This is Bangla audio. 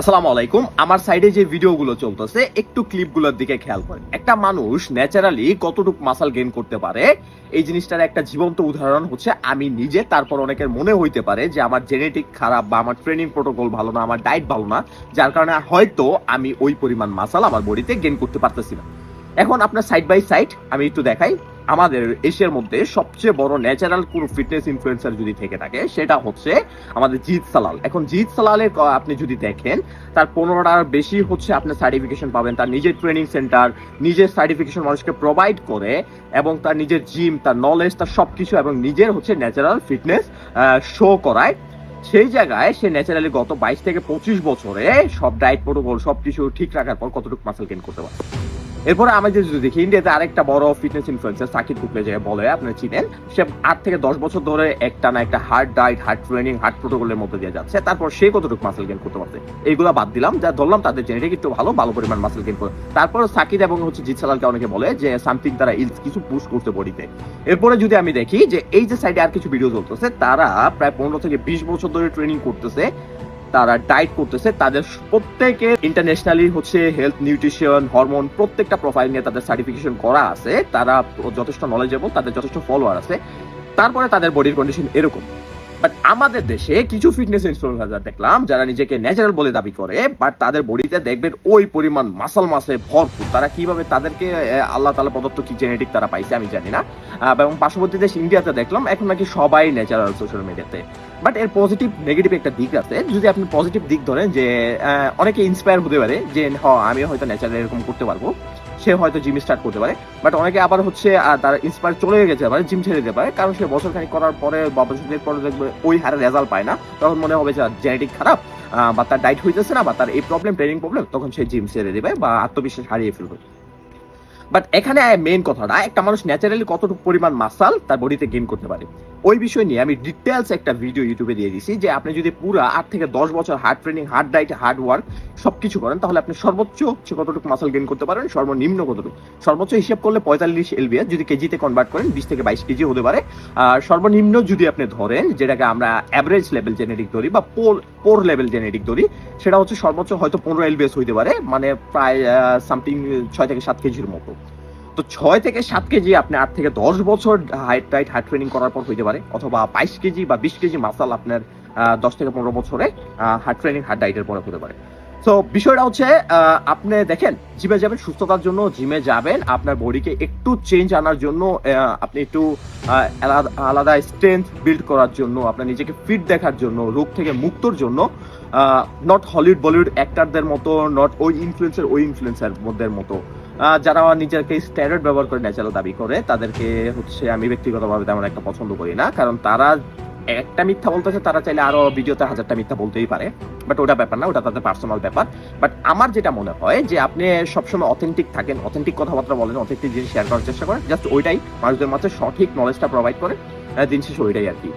আসসালামু আলাইকুম। আমার সাইডে যে ভিডিওগুলো চলতেছে, একটু ক্লিপগুলোর দিকে খেয়াল করেন। একটা মানুষ ন্যাচারালি কতটুকু মাসাল গেইন করতে পারে, এই জিনিসটার একটা জীবন্ত উদাহরণ হচ্ছে, আমি নিজে, তারপর অনেকের মনে হইতে পারে যে আমার জেনেটিক খারাপ বা আমার ট্রেনিং প্রোটোকল ভালো না, আমার ডায়েট ভালো না, যার কারণে হয়তো আমি ওই পরিমাণ মাসাল আমার বডিতে গেইন করতে পারতেছি না। এখন আপনার সাইড বাই সাইড আমি একটু দেখাই। আমাদের এশিয়ার মধ্যে সবচেয়ে বড় ন্যাচারাল কোন ফিটনেস ইনফ্লুয়েন্সার যদি থেকে থাকে, সেটা হচ্ছে আমাদের জিৎ সালাল। এখন জিৎ সালালের আপনি যদি দেখেন, তার পনেরোটার বেশি হচ্ছে আপনার সার্টিফিকেশন পাবেন। তার নিজের ট্রেনিং সেন্টার নিজের সার্টিফিকেশন মানুষকে প্রোভাইড করে এবং তার নিজের জিম তার নলেজ তার সবকিছু এবং নিজের হচ্ছে ন্যাচারাল ফিটনেস শো করায়। সেই জায়গায় সে ন্যাচারালি গত বাইশ থেকে পঁচিশ বছরে সব ডায়েট প্রোটোকল সবকিছু ঠিক রাখার পর কতটুকু মাসেল গেইন করতে পারে এরপরে আমাদের যদি দেখি, ইন্ডিয়াতে আরেকটা বড় ফিটনেস ইনফ্লুয়েন্সার সাকিব টুকলে যে বলে আপনারা চিনেন, সে আট থেকে দশ বছর ধরে একটা না একটা hard diet hard training hard প্রোটোকলের মধ্যে দিয়ে যাচ্ছে। তারপর সে কতটুকু মাসেল গেইন করতে পারছে এইগুলো বাদ দিলাম। যা ধরলাম, তাদের জেনেটিক একটু ভালো ভালো পরিমাণ মাসেল গেইন করে। তারপর সাকিব এবং হচ্ছে জিৎ সালালকে অনেকে বলে যে সামথিং তারা ইলস কিছু পুশ করতে বডিতে এরপরে যদি আমি দেখি যে, এই যে সাইডে আর কিছু ভিডিও চলতেছে, তারা প্রায় পনেরো থেকে বিশ বছর ধরে ট্রেনিং করতেছে। তারা ডায়েট করতেছে, তাদের প্রত্যেকে ইন্টারন্যাশনালি হচ্ছে হেলথ নিউট্রিশন হরমোন প্রত্যেকটা প্রোফাইল নিয়ে তাদের সার্টিফিকেশন করা আছে। তারা যথেষ্ট নলেজেবল তাদের যথেষ্ট ফলোয়ার আছে। তারপরে তাদের বডির কন্ডিশন এরকম। বাট আমাদের দেশে কিছু ফিটনেস ইনফ্লুয়েন্সার দেখলাম, যারা নিজেকে ন্যাচারাল বলে দাবি করে বাট তাদের বডিতে দেখবেন ওই পরিমাণ মাসাল মাসে ভরপুর। তারা কীভাবে তাদেরকে আল্লাহ তালা প্রদত্ত কি জেনেটিক তারা পাইছে আমি জানি না। এবং পার্শ্ববর্তী দেশ ইন্ডিয়াতে দেখলাম, এখন নাকি সবাই ন্যাচারাল সোশ্যাল মিডিয়াতে বাট এর পজিটিভ নেগেটিভ একটা দিক আছে। যদি আপনি পজিটিভ দিক ধরেন যে অনেকে ইন্সপায়ার হতে পারে যে, হ আমি হয়তো ন্যাচারাল এরকম করতে পারব। সে হয়তো জিম স্টার্ট করতে পারে। বাট অনেকে আবার হচ্ছে তার ইন্সপায়ার চলে গেছে পারে জিম ছেড়ে দিতে পারে। কারণ সে বছর খানিক করার পরে বা বছর পরে দেখবে ওই হারে রেজাল্ট পায় না। তখন মনে হবে যে জেনেটিক খারাপ বা তার ডাইট হইতেছে না, বা তার এই প্রবলেম ট্রেনিং প্রবলেম তখন সে জিম ছেড়ে দেবে বা আত্মবিশ্বাস হারিয়ে ফেলবে। বাট এখানে মেইন কথাটা একটা মানুষ ন্যাচারালি কতটুকু পরিমাণ মাসাল তার বডিতে গেইন করতে পারে। ওই বিষয় নিয়ে আমি ডিটেলস একটা ভিডিও ইউটিউবে দিয়ে দিছি যে আপনি যদি পুরো আট থেকে দশ বছর hard training hard diet hard work সবকিছু করেন, তাহলে আপনি সর্বোচ্চ কতটুকু মাসাল গেইন করতে পারেন, সর্বনিম্ন কতটুকু? সর্বোচ্চ হিসাব করলে পঁয়তাল্লিশ এলবিএস যদি কেজিতে কনভার্ট করেন, বিশ থেকে বাইশ কেজি হতে পারে। আর সর্বনিম্ন যদি আপনি ধরেন, যেটাকে আমরা অ্যাভারেজ লেভেল জেনেটিক ধরি বা পোর পোর লেভেল জেনেটিক ধরি, সেটা হচ্ছে সর্বোচ্চ হয়তো পনেরো এলবিএস হইতে পারে মানে প্রায় সামথিং ছয় থেকে সাত কেজির মতো। তো ছয় থেকে সাত কেজি আপনি আট থেকে দশ বছর হাইট টাইট হার্ড ট্রেনিং করার পর হইতে পারে, অথবা বাইশ কেজি বা বিশ কেজি মাসাল আপনার দশ থেকে পনেরো বছরে হার্ড ট্রেনিং হার্ড ডাইটের পরে হতে পারে। তো বিষয়টা হচ্ছে আপনি দেখেন জিমে যাবেন সুস্থতার জন্য জিমে যাবেন, আপনার বডিকে একটু চেঞ্জ আনার জন্য আপনি একটু আলাদা স্ট্রেংথ বিল্ড করার জন্য, আপনার নিজেকে ফিট দেখার জন্য, রোগ থেকে মুক্তর জন্য নট হলিউড বলিউড অ্যাক্টারদের মতো নট ওই ইনফ্লুয়েন্সার ওই ইনফ্লুয়েন্সার মধ্যে মতো যারা নিজেকে স্ট্যান্ডার্ড ব্যবহার করে ন্যাচারাল দাবি করে, তাদেরকে হচ্ছে আমি ব্যক্তিগতভাবে তেমন একটা পছন্দ করি না, কারণ তারা একটা মিথ্যা বলতে বলতেছে তারা চাইলে আরও ভিডিওতে হাজারটা মিথ্যা বলতেই পারে বাট ওটা ব্যাপার না, ওটা তাদের পার্সোনাল ব্যাপার। বাট আমার যেটা মনে হয় যে আপনি সবসময় অথেন্টিক থাকেন অথেন্টিক কথাবার্তা বলেন অথেন্টিক জিনিস শেয়ার করার চেষ্টা করেন জাস্ট ওইটাই মানুষদের মাঝে সঠিক নলেজটা প্রোভাইড করে দিন শেষে ওইটাই আর কি।